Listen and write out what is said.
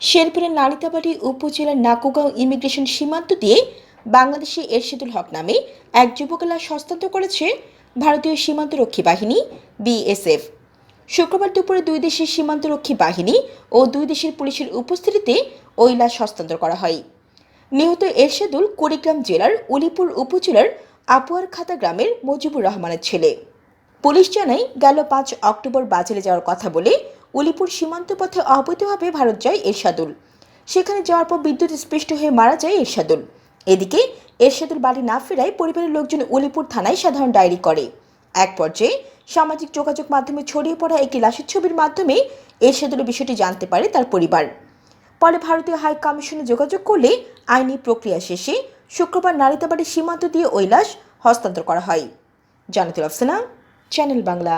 শেরপুরের নালিতাবাড়ি উপজেলার নাকুগাঁও ইমিগ্রেশন সীমান্ত দিয়ে বাংলাদেশি এরশিদুল হক নামে এক যুবকের লাশ হস্তান্তর করেছে ভারতীয় সীমান্তরক্ষী বাহিনী, বিএসএফ। শুক্রবার দুপুরে দুই দেশের সীমান্তরক্ষী বাহিনী ও দুই দেশের পুলিশের উপস্থিতিতে ওই লাশ হস্তান্তর করা হয়। নিহত এরশাদুল কুড়িগ্রাম জেলার উলিপুর উপজেলার আপুয়ার খাতা গ্রামের মজিবুর রহমানের ছেলে। পুলিশ জানায়, গেল পাঁচ অক্টোবর বাজারে যাওয়ার কথা বলে উলিপুর সীমান্ত পথে অবৈধভাবে ভারত যায় এরশাদুল। সেখানে যাওয়ার পর বিদ্যুৎ স্পৃষ্ট হয়ে মারা যায় এরশাদুল। এদিকে এরশাদুল বাড়ি না ফেরায় পরিবারের লোকজন উলিপুর থানায় সাধারণ ডায়েরি করে। এক পর্যায়ে সামাজিক যোগাযোগ মাধ্যমে ছড়িয়ে পড়া একটি লাশের ছবির মাধ্যমে এরশাদুলের বিষয়টি জানতে পারে তার পরিবার। পরে ভারতীয় হাই কমিশনে যোগাযোগ করলে আইনি প্রক্রিয়া শেষে শুক্রবার নারিতাবাড়ি সীমান্ত দিয়ে ওই লাশ হস্তান্তর করা হয়। জানাতুল আফসানা, চ্যানেল বাংলা।